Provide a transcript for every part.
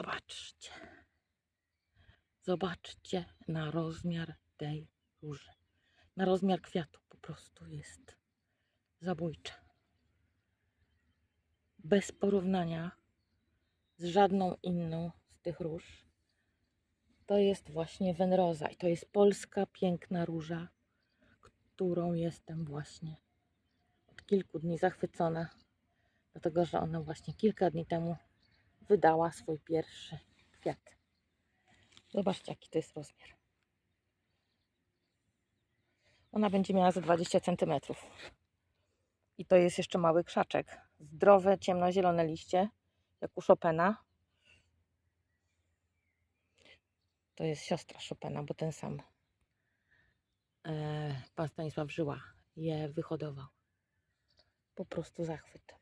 Zobaczcie. Zobaczcie na rozmiar tej róży. Na rozmiar kwiatu po prostu jest zabójcza. Bez porównania z żadną inną z tych róż. To jest właśnie Wenroza i to jest polska piękna róża, którą jestem właśnie od kilku dni zachwycona, dlatego że ona właśnie kilka dni temu wydała swój pierwszy kwiat. Zobaczcie, jaki to jest rozmiar. Ona będzie miała za 20 cm. I to jest jeszcze mały krzaczek. Zdrowe, ciemnozielone liście, jak u Chopina. To jest siostra Chopina, bo ten sam e, pan Stanisław Żyła je wyhodował. Po prostu zachwyt.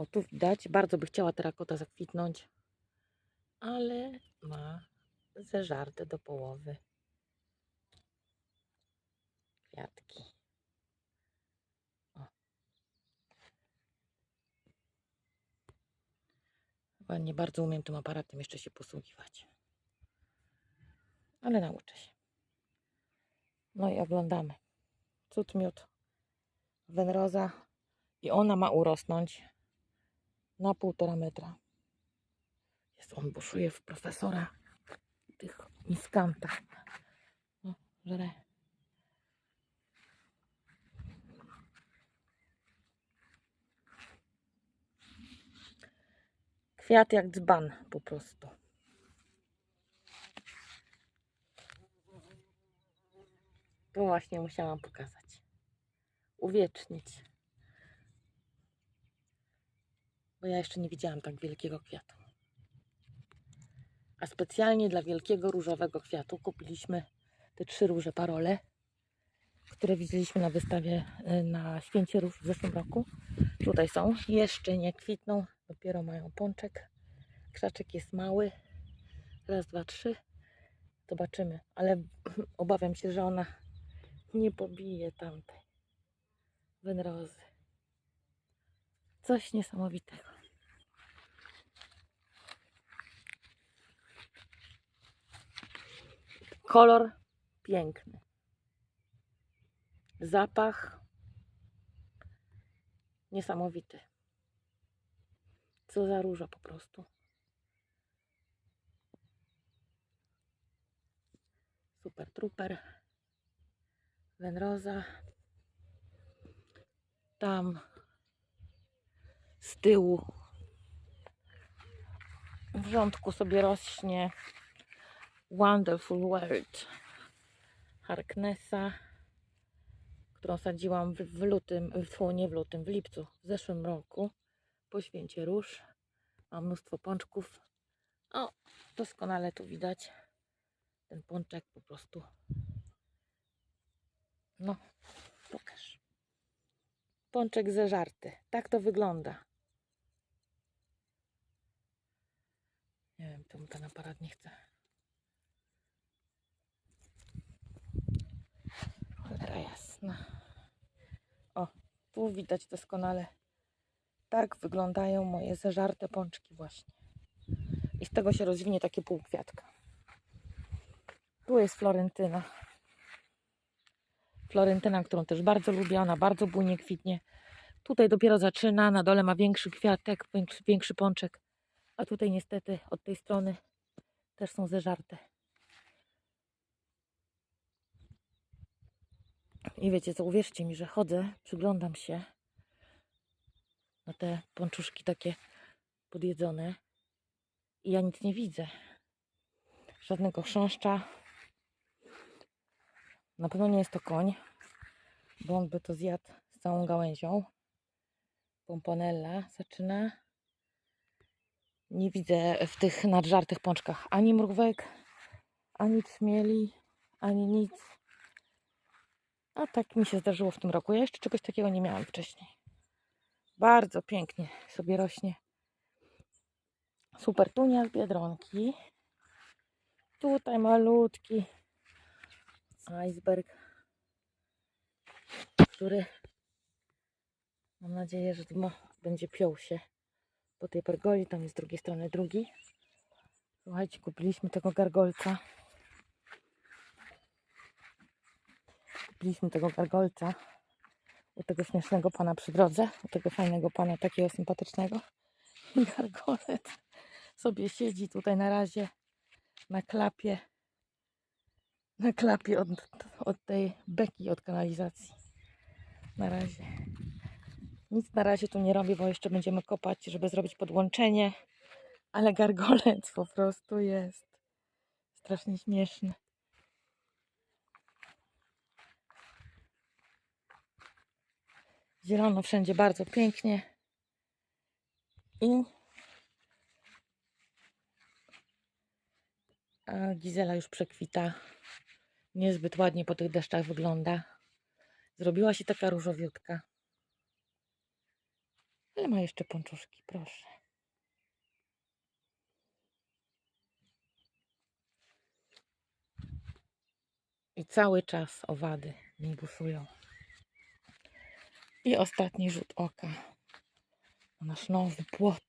O, tu widać, bardzo by chciała terakota zakwitnąć, ale ma zeżarte do połowy kwiatki. O. Nie bardzo umiem tym aparatem jeszcze się posługiwać. Ale nauczę się. No i oglądamy. Cud miód. Wenroza. I ona ma urosnąć na półtora metra. Jest on buszuje w profesora tych miskantach. No, żre. Kwiat jak dzban po prostu. To właśnie musiałam pokazać. Uwiecznić. Bo ja jeszcze nie widziałam tak wielkiego kwiatu. A specjalnie dla wielkiego różowego kwiatu kupiliśmy te trzy róże parole, które widzieliśmy na wystawie y, na Święcie Róż w zeszłym roku. Tutaj są. Jeszcze nie kwitną, dopiero mają pączek. Krzaczek jest mały. Raz, dwa, trzy. Zobaczymy. Ale obawiam się, że ona nie pobije tamtej wędrozy. Coś niesamowitego. Kolor piękny. Zapach niesamowity. Co za róża po prostu. Super truper. Wenroza. Tam z tyłu w rządku sobie rośnie Wonderful World Harknessa, którą sadziłam w, lutym, w, nie w lutym, w lipcu w zeszłym roku po święcie róż. Mam mnóstwo pączków. O, doskonale tu widać ten pączek po prostu. No, pokaż. Pączek zeżarty. Tak to wygląda. Nie wiem, czemu ten aparat nie chce. O, tu widać doskonale. Tak wyglądają moje zeżarte pączki właśnie. I z tego się rozwinie takie półkwiatka. Tu jest Florentyna. Florentyna, którą też bardzo lubię. Ona bardzo bujnie kwitnie. Tutaj dopiero zaczyna. Na dole ma większy kwiatek, większy, większy pączek. A tutaj niestety od tej strony też są zeżarte. I wiecie co, uwierzcie mi, że chodzę, przyglądam się na te pączuszki takie podjedzone i ja nic nie widzę. Żadnego chrząszcza. Na pewno nie jest to koń, bo on by to zjadł z całą gałęzią. Pomponella zaczyna. Nie widzę w tych nadżartych pączkach ani mrówek, ani trzmieli, ani nic. A tak mi się zdarzyło w tym roku. Ja jeszcze czegoś takiego nie miałam wcześniej. Bardzo pięknie sobie rośnie. Super tunia z biedronki. Tutaj malutki iceberg, który mam nadzieję, że będzie piął się po tej pergoli. Tam jest z drugiej strony drugi. Słuchajcie, kupiliśmy tego gargolca. Kupiliśmy tego gargolca u tego śmiesznego pana przy drodze, u tego fajnego pana, takiego sympatycznego. I sobie siedzi tutaj na razie na klapie, na klapie od, od tej beki od kanalizacji. Na razie. Nic na razie tu nie robię, bo jeszcze będziemy kopać, żeby zrobić podłączenie. Ale gargolec po prostu jest strasznie śmieszny. Zielono wszędzie bardzo pięknie. I a Gizela już przekwita. Niezbyt ładnie po tych deszczach wygląda. Zrobiła się taka różowiutka. Ale ma jeszcze pączuszki, proszę. I cały czas owady mi busują. I ostatni rzut oka na nasz nowy płot.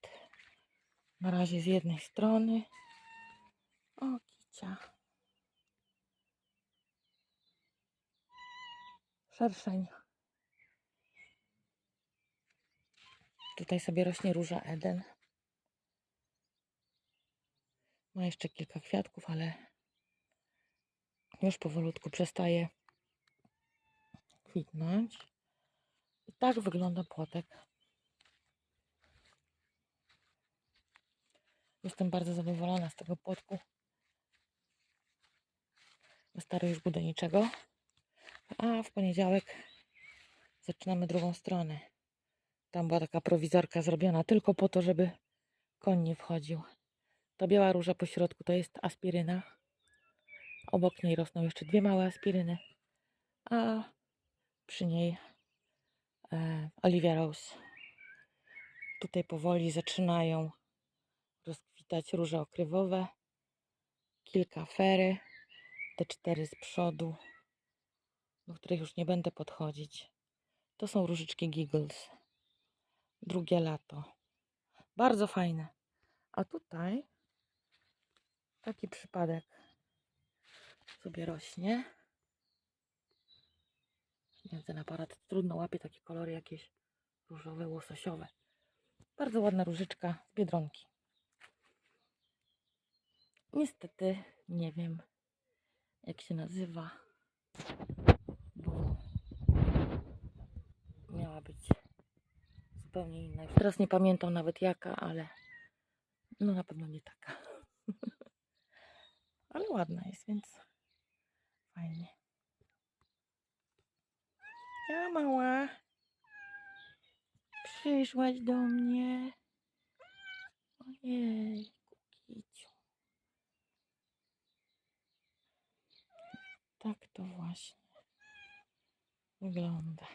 Na razie z jednej strony. O, kicia. Szerszeń. Tutaj sobie rośnie róża Eden. Ma jeszcze kilka kwiatków, ale już powolutku przestaje kwitnąć. I tak wygląda płotek. Jestem bardzo zadowolona z tego płotku. Stary już bude niczego. A w poniedziałek zaczynamy drugą stronę. Tam była taka prowizorka zrobiona tylko po to, żeby koń nie wchodził. Ta biała róża po środku to jest aspiryna. Obok niej rosną jeszcze dwie małe aspiryny. A przy niej Olivia Rose. Tutaj powoli zaczynają rozkwitać róże okrywowe. Kilka fery. Te cztery z przodu, do których już nie będę podchodzić. To są różyczki Giggles. Drugie lato. Bardzo fajne. A tutaj taki przypadek sobie rośnie. Nie ten aparat trudno łapie takie kolory jakieś różowe, łososiowe. Bardzo ładna różyczka z Biedronki. Niestety nie wiem jak się nazywa, bo miała być zupełnie inna. Teraz nie pamiętam nawet jaka, ale no na pewno nie taka. ale ładna jest, więc fajnie. Ja mała, przyszłaś do mnie. Ojej, kukiciu. Tak to właśnie wygląda.